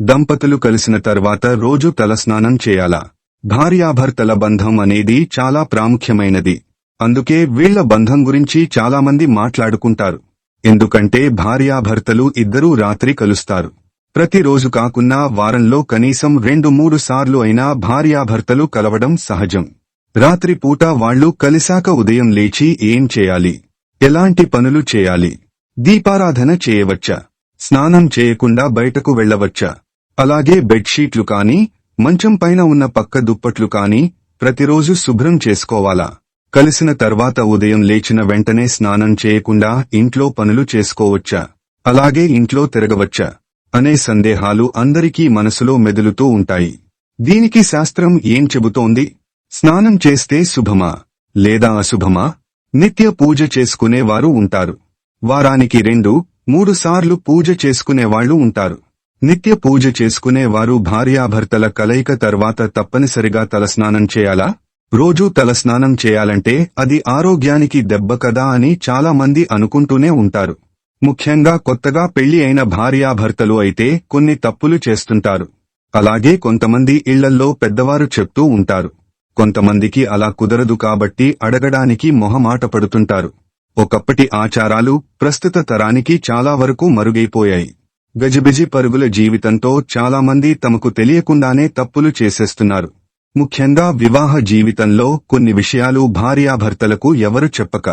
దంపతులు కలిసిన తర్వాత రోజు తలస్నానం చేయాలా? భార్యాభర్తల బంధం అనేది చాలా ప్రాముఖ్యమైనది. అందుకే వీళ్ళ బంధం గురించి చాలామంది మాట్లాడుకుంటారు. ఎందుకంటే భార్యాభర్తలు ఇద్దరూ రాత్రి కలుస్తారు. ప్రతిరోజు కాకున్నా వారంలో కనీసం రెండు మూడు సార్లు అయినా భార్యాభర్తలు కలవడం సహజం. రాత్రి పూట వాళ్ళు కలిశాక ఉదయం లేచి ఏం చేయాలి? ఎలాంటి పనులు చేయాలి? దీపారాధన చేయవచ్చా? స్నానం చేయకుండా బయటకు వెళ్ళవచ్చా అలాగే బెడ్షీట్లు కాని మంచం పైన ఉన్న పక్క దుప్పట్లు కాని ప్రతిరోజు శుభ్రం చేసుకోవాలా? కలిసిన తర్వాత ఉదయం లేచిన వెంటనే స్నానం చేయకుండా ఇంట్లో పనులు చేసుకోవచ్చా? అలాగే ఇంట్లో తిరగవచ్చా? అనే సందేహాలు అందరికీ మనసులో మెదులుతూ ఉంటాయి. దీనికి శాస్త్రం ఏం చెబుతోంది? స్నానం చేస్తే శుభమా? లేదా అశుభమా? నిత్య పూజ చేసుకునేవారు ఉంటారు. వారానికి రెండు మూడు సార్లు పూజ చేసుకునేవాళ్ళు ఉంటారు. నిత్య పూజ చేసుకునే వారు భార్యాభర్తల కలయిక తర్వాత తప్పనిసరిగా తలస్నానం చేయాలా? రోజూ తలస్నానం చేయాలంటే అది ఆరోగ్యానికి దెబ్బ కదా అని చాలా మంది అనుకుంటూనే ఉంటారు. ముఖ్యంగా కొత్తగా పెళ్ళి అయిన భార్యాభర్తలు అయితే కొన్ని తప్పులు చేస్తుంటారు. అలాగే కొంతమంది ఇళ్ళల్లో పెద్దవారు చెప్తూ ఉంటారు. కొంతమందికి అలా కుదరదు కాబట్టి అడగడానికి మొహమాట పడుతుంటారు. ఒకప్పటి ఆచారాలు ప్రస్తుత తరానికి చాలా వరకు మరుగైపోయాయి. గజిబిజి పరుగుల జీవితంతో చాలా మంది తమకు తెలియకుండానే తప్పులు చేసేస్తున్నారు. ముఖ్యంగా వివాహ జీవితంలో కొన్ని విషయాలు భార్యాభర్తలకు ఎవరు చెప్పక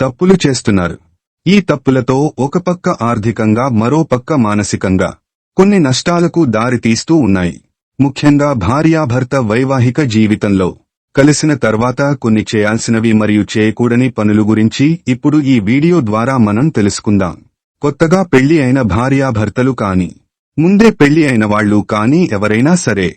తప్పులు చేస్తున్నారు. ఈ తప్పులతో ఒక పక్క ఆర్థికంగా మరో పక్క మానసికంగా కొన్ని నష్టాలకు దారితీస్తూ ఉన్నాయి. ముఖ్యంగా భార్యాభర్త వైవాహిక జీవితంలో కలిసిన తర్వాత కొన్ని చేయాల్సినవి మరియు చేయకూడని పనులు గురించి ఇప్పుడు ఈ వీడియో ద్వారా మనం తెలుసుకుందాం. కొత్తగా పెళ్ళి అయిన భార్యాభర్తలు కాని ముందే పెళ్ళి అయిన వాళ్ళు కాని ఎవరైనా సరే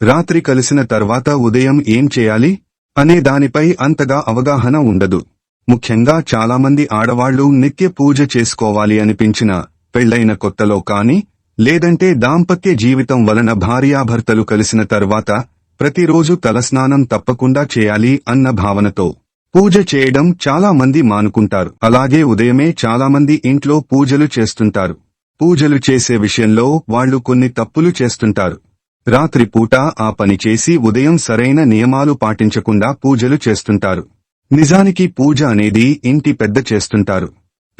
రాత్రి కలిసిన తర్వాత ఉదయం ఏం చేయాలి అనే దానిపై అంతగా అవగాహన ఉండదు. ముఖ్యంగా చాలామంది ఆడవాళ్ళు నిత్య పూజ చేసుకోవాలి అనిపించిన పెళ్ళైన కొత్తలో కాని లేదంటే దాంపత్య జీవితం వలన భార్యాభర్తలు కలిసిన తర్వాత ప్రతిరోజు తలస్నానం తప్పకుండా చేయాలి అన్న భావనతో. పూజ చేయడం చాలా మంది మానుకుంటారు. అలాగే ఉదయమే చాలా మంది ఇంట్లో పూజలు చేస్తుంటారు. పూజలు చేసే విషయంలో వాళ్ళు కొన్ని తప్పులు చేస్తుంటారు. రాత్రి పూట ఆ పని చేసి ఉదయం సరైన నియమాలు పాటించకుండా పూజలు చేస్తుంటారు. నిజానికి పూజ అనేది ఇంటి పెద్ద చేస్తుంటారు.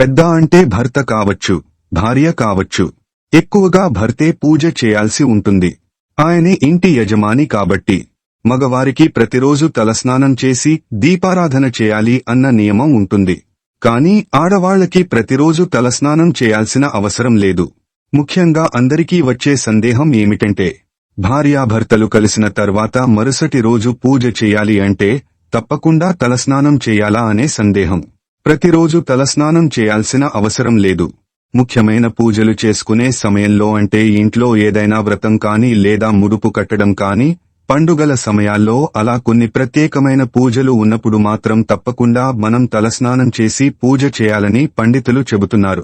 పెద్ద అంటే భర్త కావచ్చు భార్య కావచ్చు. ఎక్కువగా భర్తే పూజ చేయాల్సి ఉంటుంది. ఆయనే ఇంటి యజమాని కాబట్టి. మగవారికి ప్రతిరోజు తలస్నానం చేసి దీపారాధన చేయాలి అన్న నియమం ఉంటుంది. కానీ ఆడవాళ్ళకి ప్రతిరోజు తలస్నానం చేయాల్సిన అవసరం లేదు. ముఖ్యంగా అందరికీ వచ్చే సందేహం ఏమిటంటే భార్యాభర్తలు కలిసిన తర్వాత మరుసటి రోజు పూజ చేయాలి అంటే తప్పకుండా తలస్నానం చేయాలా అనే సందేహం. ప్రతిరోజు తలస్నానం చేయాల్సిన అవసరం లేదు. ముఖ్యమైన పూజలు చేసుకునే సమయంలో అంటే ఇంట్లో ఏదైనా వ్రతం కాని లేదా ముడుపు కట్టడం కానీ పండుగల సమయాల్లో అలా కొన్ని ప్రత్యేకమైన పూజలు ఉన్నప్పుడు మాత్రం తప్పకుండా మనం తలస్నానం చేసి పూజ చేయాలని పండితులు చెబుతున్నారు.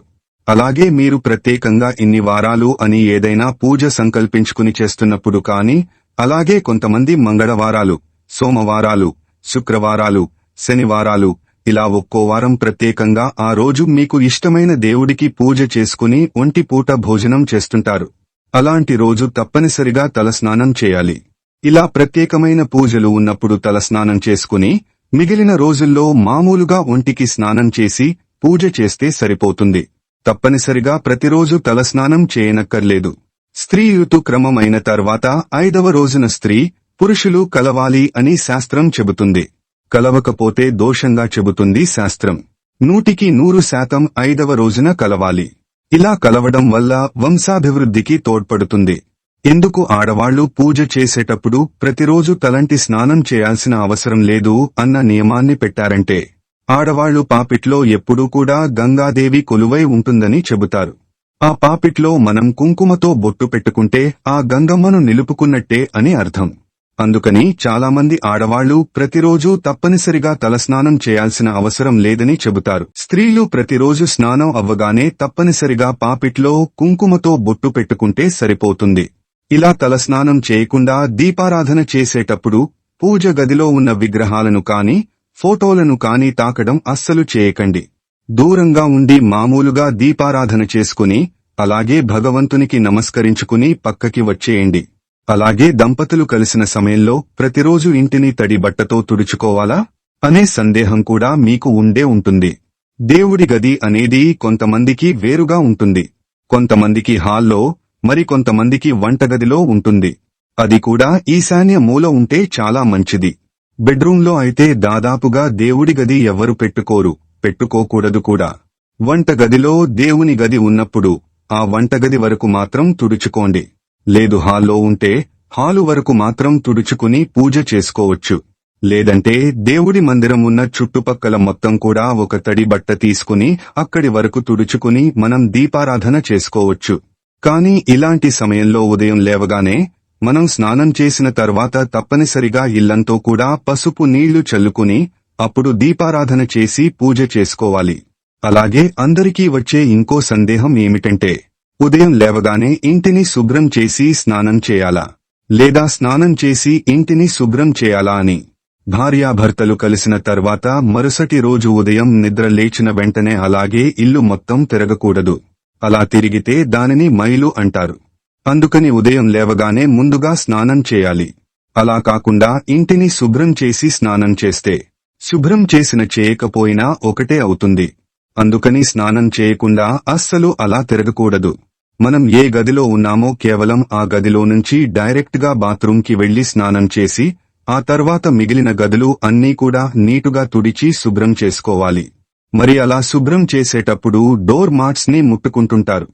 అలాగే మీరు ప్రత్యేకంగా ఇన్ని వారాలు అని ఏదైనా పూజ సంకల్పించుకుని చేస్తున్నప్పుడు కాని అలాగే కొంతమంది మంగళవారాలు సోమవారాలు శుక్రవారాలు శనివారాలు ఇలా ఒక్కో వారం ప్రత్యేకంగా ఆ రోజు మీకు ఇష్టమైన దేవుడికి పూజ చేసుకుని ఒంటిపూట భోజనం చేస్తుంటారు. అలాంటి రోజు తప్పనిసరిగా తలస్నానం చేయాలి. ఇలా ప్రత్యేకమైన పూజలు ఉన్నప్పుడు తలస్నానం చేసుకుని మిగిలిన రోజుల్లో మామూలుగా ఒంటికి స్నానం చేసి పూజ చేస్తే సరిపోతుంది. తప్పనిసరిగా ప్రతిరోజు తలస్నానం చేయనక్కర్లేదు. స్త్రీ ఋతుక్రమమైన తర్వాత ఐదవ రోజున స్త్రీ పురుషులు కలవాలి అని శాస్త్రం చెబుతుంది. కలవకపోతే దోషంగా చెబుతుంది శాస్త్రం. నూటికి నూరు శాతం ఐదవ రోజున కలవాలి. ఇలా కలవడం వల్ల వంశాభివృద్ధికి తోడ్పడుతుంది. ఎందుకు ఆడవాళ్ళు పూజ చేసేటప్పుడు ప్రతిరోజు తలంటి స్నానం చేయాల్సిన అవసరం లేదు అన్న నియమాన్ని పెట్టారంటే ఆడవాళ్ళు పాపిట్లో ఎప్పుడూ కూడా గంగాదేవి కొలువై ఉంటుందని చెబుతారు. ఆ పాపిట్లో మనం కుంకుమతో బొట్టు పెట్టుకుంటే ఆ గంగమ్మను నిలుపుకున్నట్టే అని అర్థం. అందుకని చాలామంది ఆడవాళ్ళు ప్రతిరోజూ తప్పనిసరిగా తలస్నానం చేయాల్సిన అవసరం లేదని చెబుతారు. స్త్రీలు ప్రతిరోజు స్నానం అవ్వగానే తప్పనిసరిగా పాపిట్లో కుంకుమతో బొట్టు పెట్టుకుంటే సరిపోతుంది. ఇలా తలస్నానం చేయకుండా దీపారాధన చేసేటప్పుడు పూజ గదిలో ఉన్న విగ్రహాలను కాని ఫోటోలను కాని తాకడం అస్సలు చేయకండి. దూరంగా ఉండి మామూలుగా దీపారాధన చేసుకుని అలాగే భగవంతునికి నమస్కరించుకుని పక్కకి వచ్చేయండి. అలాగే దంపతులు కలిసిన సమయంలో ప్రతిరోజు ఇంటిని తడి బట్టతో తుడుచుకోవాలా? అనే సందేహం కూడా మీకు ఉండే ఉంటుంది. దేవుడి గది అనేది కొంతమందికి వేరుగా ఉంటుంది. కొంతమందికి హాల్లో మరి కొంతమందికి వంటగదిలో ఉంటుంది. అది కూడా ఈశాన్య మూల ఉంటే చాలా మంచిది. బెడ్రూంలో అయితే దాదాపుగా దేవుడి గది ఎవ్వరు పెట్టుకోరు పెట్టుకోకూడదు కూడా. వంటగదిలో దేవుని గది ఉన్నప్పుడు ఆ వంటగది వరకు మాత్రం తుడుచుకోండి. లేదు హాల్లో ఉంటే హాలు వరకు మాత్రం తుడుచుకుని పూజ చేసుకోవచ్చు. లేదంటే దేవుడి మందిరం ఉన్న చుట్టుపక్కల మొత్తం కూడా ఒక తడి బట్ట తీసుకుని అక్కడి వరకు తుడుచుకుని మనం దీపారాధన చేసుకోవచ్చు. కానీ ఇలాంటి సమయంలో ఉదయం లేవగానే మనం స్నానం చేసిన తర్వాత తప్పనిసరిగా ఇల్లంతో కూడా పసుపు నీళ్ళు చల్లుకుని అప్పుడు దీపారాధన చేసి పూజ చేసుకోవాలి. అలాగే అందరికీ వచ్చే ఇంకో సందేహం ఏమిటంటే ఉదయం లేవగానే ఇంటిని శుభ్రం చేసి స్నానం చేయాలా? లేదా స్నానం చేసి ఇంటిని శుభ్రం చేయాలా అని భార్యాభర్తలు కలిసిన తర్వాత మరుసటి రోజు ఉదయం నిద్ర లేచిన వెంటనే అలాగే ఇల్లు మొత్తం తిరగకూడదు. అలా తిరిగితే దానిని మైలు అంటారు. అందుకని ఉదయం లేవగానే ముందుగా స్నానం చేయాలి. అలా కాకుండా ఇంటిని శుభ్రం చేసి స్నానం చేస్తే. శుభ్రం చేసిన చేయకపోయినా ఒకటే అవుతుంది. అందుకని స్నానం చేయకుండా అస్సలు అలా తిరగకూడదు. మనం ఏ గదిలో ఉన్నామో కేవలం ఆ గదిలో నుంచి డైరెక్ట్గా బాత్రూంకి వెళ్ళి స్నానం చేసి ఆ తర్వాత మిగిలిన గదులు అన్నీ కూడా నీటుగా తుడిచి శుభ్రం చేసుకోవాలి. మరి అలా శుభ్రం చేసేటప్పుడు డోర్ మాట్స్ని ముట్టుకుంటుంటారు.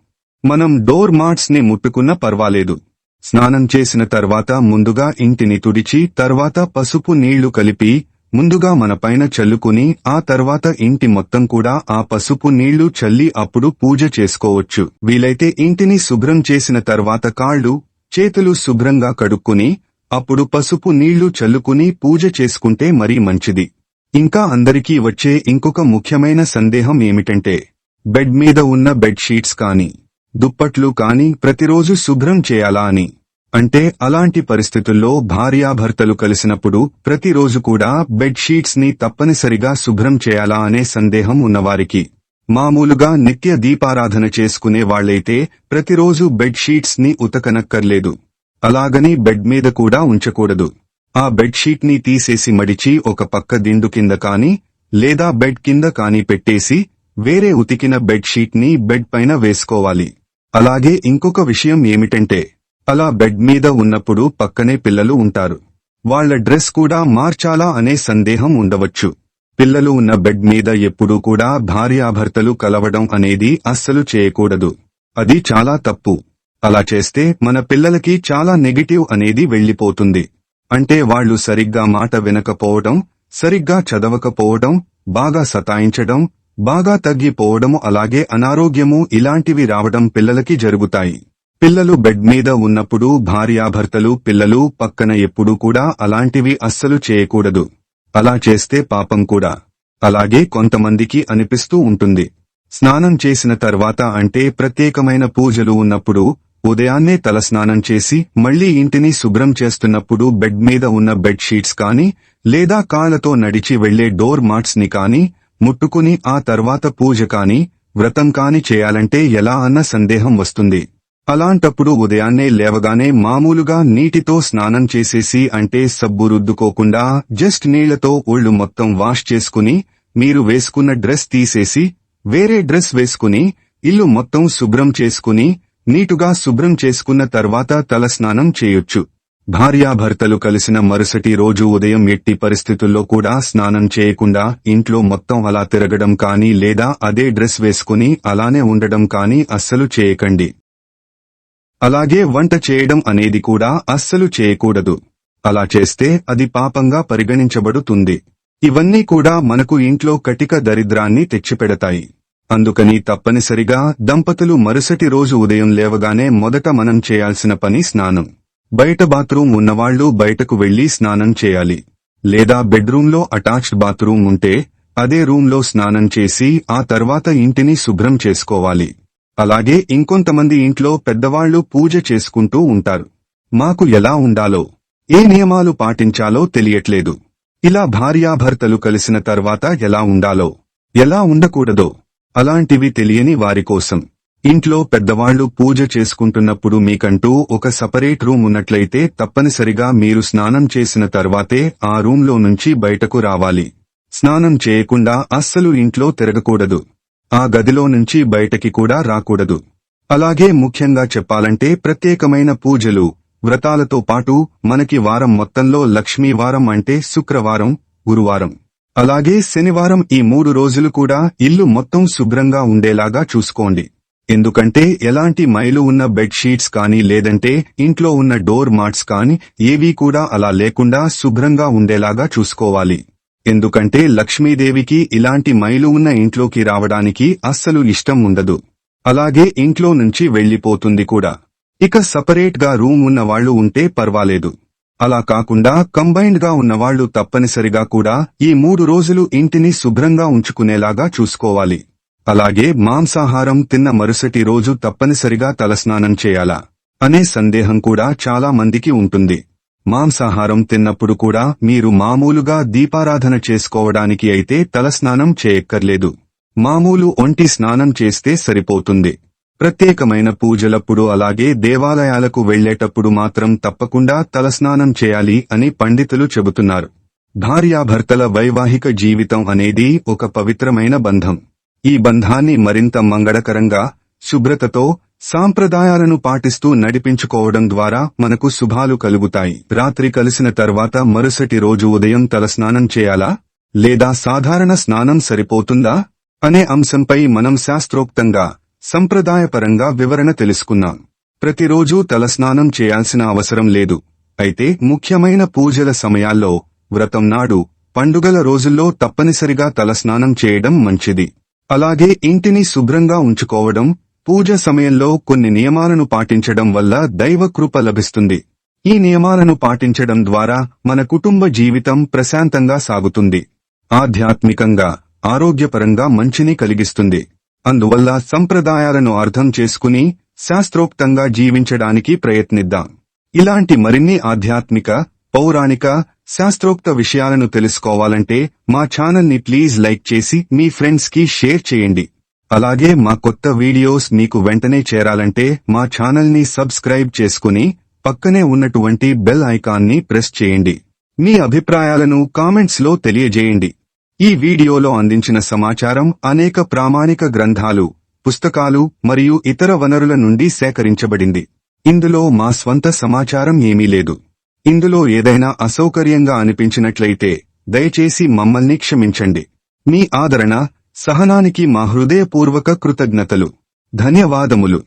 మనం డోర్ మాట్స్ని ముట్టుకున్న పర్వాలేదు. స్నానం చేసిన తర్వాత ముందుగా ఇంటిని తుడిచి తర్వాత పసుపు నీళ్ళు కలిపి ముందుగా మన పైన చల్లుకుని ఆ తర్వాత ఇంటి మొత్తం కూడా ఆ పసుపు నీళ్ళు చల్లి అప్పుడు పూజ చేసుకోవచ్చు. వీలైతే ఇంటిని శుభ్రం చేసిన తర్వాత కాళ్ళు చేతులు శుభ్రంగా కడుక్కుని అప్పుడు పసుపు నీళ్ళు చల్లుకుని పూజ చేసుకుంటే మరీ మంచిది. ఇంకా అందరికీ వచ్చే ఇంకొక ముఖ్యమైన సందేహం ఏమిటంటే బెడ్ మీద ఉన్న బెడ్ షీట్స్ కాని దుప్పట్లు కాని ప్రతిరోజు శుభ్రం చేయాలా అని. అంటే అలాంటి పరిస్థితుల్లో భార్యాభర్తలు కలిసినప్పుడు ప్రతిరోజు కూడా బెడ్షీట్స్ని తప్పనిసరిగా శుభ్రం చేయాలా అనే సందేహం ఉన్నవారికి. మామూలుగా నిత్య దీపారాధన చేసుకునే వాళ్ళైతే ప్రతిరోజు బెడ్షీట్స్ని ఉతకనక్కర్లేదు. అలాగని బెడ్ మీద కూడా ఉంచకూడదు. ఆ బెడ్ షీట్ని తీసేసి మడిచి ఒక పక్క దిండు కింద కాని లేదా బెడ్ కింద కాని పెట్టేసి వేరే ఉతికిన బెడ్షీట్ని ని బెడ్ పైన వేసుకోవాలి. అలాగే ఇంకొక విషయం ఏమిటంటే అలా బెడ్ మీద ఉన్నప్పుడు పక్కనే పిల్లలు ఉంటారు. వాళ్ళ డ్రెస్ కూడా మార్చాలా అనే సందేహం ఉండవచ్చు. పిల్లలు ఉన్న బెడ్ మీద ఎప్పుడూ కూడా భార్యాభర్తలు కలవడం అనేది అస్సలు చేయకూడదు. అది చాలా తప్పు. అలా చేస్తే మన పిల్లలకి చాలా నెగిటివ్ అనేది వెళ్ళిపోతుంది అంటే వాళ్ళు సరిగ్గా మాట వినకపోవడం సరిగ్గా చదవకపోవడం బాగా సతాయించడం బాగా తగ్గిపోవడము అలాగే అనారోగ్యము ఇలాంటివి రావడం పిల్లలకి జరుగుతాయి. పిల్లలు బెడ్ మీద ఉన్నప్పుడు భార్యాభర్తలు పిల్లలు పక్కన ఎప్పుడూ కూడా అలాంటివి అస్సలు చేయకూడదు. అలా చేస్తే పాపం కూడా. అలాగే కొంతమందికి అనిపిస్తూ ఉంటుంది. స్నానం చేసిన తర్వాత అంటే ప్రత్యేకమైన పూజలు ఉన్నప్పుడు ఉదయాన్నే తలస్నానం చేసి మళ్ళీ ఇంటిని శుభ్రం చేస్తున్నప్పుడు బెడ్ మీద ఉన్న బెడ్ షీట్స్ కాని లేదా కాళ్ళతో నడిచి వెళ్ళే డోర్ మాట్స్ని కాని ముట్టుకుని ఆ తర్వాత పూజ కాని వ్రతం కాని చేయాలంటే ఎలా అన్న సందేహం వస్తుంది. అలాంటప్పుడు ఉదయాన్నే లేవగానే మామూలుగా నీటితో స్నానం చేసేసి అంటే సబ్బు రుద్దుకోకుండా జస్ట్ నీళ్ళతో ఒళ్ళు మొత్తం వాష్ చేసుకుని మీరు వేసుకున్న డ్రెస్ తీసేసి వేరే డ్రెస్ వేసుకుని ఇల్లు మొత్తం శుభ్రం చేసుకుని నీటుగా శుభ్రం చేసుకున్న తర్వాత తలస్నానం చేయొచ్చు. భార్యాభర్తలు కలిసిన మరుసటి రోజు ఉదయం ఎట్టి పరిస్థితుల్లో కూడా స్నానం చేయకుండా ఇంట్లో మొత్తం అలా తిరగడం కానీ లేదా అదే డ్రెస్ వేసుకుని అలానే ఉండడం కానీ అస్సలు చేయకండి. అలాగే వంట చేయడం అనేది కూడా అస్సలు చేయకూడదు. అలా చేస్తే అది పాపంగా పరిగణించబడుతుంది. ఇవన్నీ కూడా మనకు ఇంట్లో కటిక దరిద్రాన్ని తెచ్చిపెడతాయి. అందుకని తప్పనిసరిగా దంపతులు మరుసటి రోజు ఉదయం లేవగానే మొదట మనం చేయాల్సిన పని స్నానం. బయట బాత్రూం ఉన్నవాళ్ళు బయటకు వెళ్ళి స్నానం చేయాలి. లేదా బెడ్రూంలో అటాచ్డ్ బాత్రూం ఉంటే అదే రూంలో స్నానం చేసి ఆ తర్వాత ఇంటిని శుభ్రం చేసుకోవాలి. అలాగే ఇంకొంతమంది ఇంట్లో పెద్దవాళ్ళు పూజ చేసుకుంటూ ఉంటారు. మాకు ఎలా ఉండాలో ఏ నియమాలు పాటించాలో తెలియట్లేదు. ఇలా భార్యాభర్తలు కలిసిన తర్వాత ఎలా ఉండాలో ఎలా ఉండకూడదో అలాంటివి తెలియని వారి కోసం. ఇంట్లో పెద్దవాళ్ళు పూజ చేసుకుంటున్నప్పుడు మీకంటూ ఒక సపరేట్ రూమ్ ఉన్నట్లయితే తప్పనిసరిగా మీరు స్నానం చేసిన తర్వాతే ఆ రూంలో నుంచి బయటకు రావాలి. స్నానం చేయకుండా అస్సలు ఇంట్లో తిరగకూడదు. ఆ గదిలో నుంచి బయటకి కూడా రాకూడదు. అలాగే ముఖ్యంగా చెప్పాలంటే ప్రత్యేకమైన పూజలు వ్రతాలతో పాటు మనకి వారం మొత్తంలో లక్ష్మీ వారం అంటే శుక్రవారం గురువారం. అలాగే శనివారం ఈ మూడు రోజులు కూడా ఇల్లు మొత్తం శుభ్రంగా ఉండేలాగా చూసుకోండి. ఎందుకంటే ఎలాంటి మైలు ఉన్న బెడ్ షీట్స్ కానీ లేదంటే ఇంట్లో ఉన్న డోర్ మాట్స్ కానీ ఏవీ కూడా అలా లేకుండా శుభ్రంగా ఉండేలాగా చూసుకోవాలి. ఎందుకంటే లక్ష్మీదేవికి ఇలాంటి మైలు ఉన్న ఇంట్లోకి రావడానికి అస్సలు ఇష్టం ఉండదు. అలాగే ఇంట్లో నుంచి వెళ్ళిపోతుంది కూడా. ఇక సపరేట్గా రూమ్ ఉన్న వాళ్ళు ఉంటే పర్వాలేదు. అలా కాకుండా కంబైన్డ్గా ఉన్నవాళ్ళు తప్పనిసరిగా కూడా ఈ మూడు రోజులు ఇంటిని శుభ్రంగా ఉంచుకునేలాగా చూసుకోవాలి. అలాగే మాంసాహారం తిన్న మరుసటి రోజు తప్పనిసరిగా తలస్నానం చేయాలా? అనే సందేహం కూడా చాలా మందికి ఉంటుంది. మాంసాహారం తిన్నప్పుడు కూడా మీరు మామూలుగా దీపారాధన చేసుకోవడానికి అయితే తలస్నానం చేయక్కర్లేదు. మామూలు ఒంటి స్నానం చేస్తే సరిపోతుంది. ప్రత్యేకమైన పూజలప్పుడు అలాగే దేవాలయాలకు వెళ్ళేటప్పుడు మాత్రం తప్పకుండా తలస్నానం చేయాలి అని పండితులు చెబుతున్నారు. భార్యాభర్తల వైవాహిక జీవితం అనేది ఒక పవిత్రమైన బంధం. ఈ బంధాన్ని మరింత మంగళకరంగా శుభ్రతతో సాంప్రదాయాలను పాటిస్తూ నడిపించుకోవడం ద్వారా మనకు శుభాలు కలుగుతాయి. రాత్రి కలిసిన తర్వాత మరుసటి రోజు ఉదయం తలస్నానం చేయాలా? లేదా సాధారణ స్నానం సరిపోతుందా? అనే అంశంపై మనం శాస్త్రోక్తంగా సంప్రదాయపరంగా వివరణ తెలుసుకున్నాం. ప్రతిరోజూ తలస్నానం చేయాల్సిన అవసరం లేదు. అయితే ముఖ్యమైన పూజల సమయాల్లో వ్రతం నాడు పండుగల రోజుల్లో తప్పనిసరిగా తలస్నానం చేయడం మంచిది. అలాగే ఇంటిని శుభ్రంగా ఉంచుకోవడం పూజ సమయంలో కొన్ని నియమాలను పాటించడం వల్ల దైవ కృప లభిస్తుంది. ఈ నియమాలను పాటించడం ద్వారా మన కుటుంబ జీవితం ప్రశాంతంగా సాగుతుంది. ఆధ్యాత్మికంగా ఆరోగ్యపరంగా మంచిని కలిగిస్తుంది. అందువల్ల సంప్రదాయాలను అర్థం చేసుకుని శాస్త్రోక్తంగా జీవించడానికి ప్రయత్నిద్దాం. ఇలాంటి మరిన్ని ఆధ్యాత్మిక పౌరాణిక శాస్త్రోక్త విషయాలను తెలుసుకోవాలంటే మా ఛానల్ని ప్లీజ్ లైక్ చేసి మీ ఫ్రెండ్స్కి షేర్ చేయండి. అలాగే మా కొత్త వీడియోస్ మీకు వెంటనే చేరాలంటే మా ఛానల్ని సబ్స్క్రైబ్ చేసుకుని పక్కనే ఉన్నటువంటి బెల్ ఐకాన్ని ప్రెస్ చేయండి. మీ అభిప్రాయాలను కామెంట్స్లో తెలియజేయండి. ఈ వీడియోలో అందించిన సమాచారం అనేక ప్రామాణిక గ్రంథాలు పుస్తకాలు మరియు ఇతర వనరుల నుండి సేకరించబడింది. ఇందులో మా స్వంత సమాచారం ఏమీ లేదు. ఇందులో ఏదైనా అసౌకర్యంగా అనిపించినట్లయితే దయచేసి మమ్మల్ని క్షమించండి. మీ ఆదరణ సహనానికి మా హృదయపూర్వక కృతజ్ఞతలు. ధన్యవాదములు.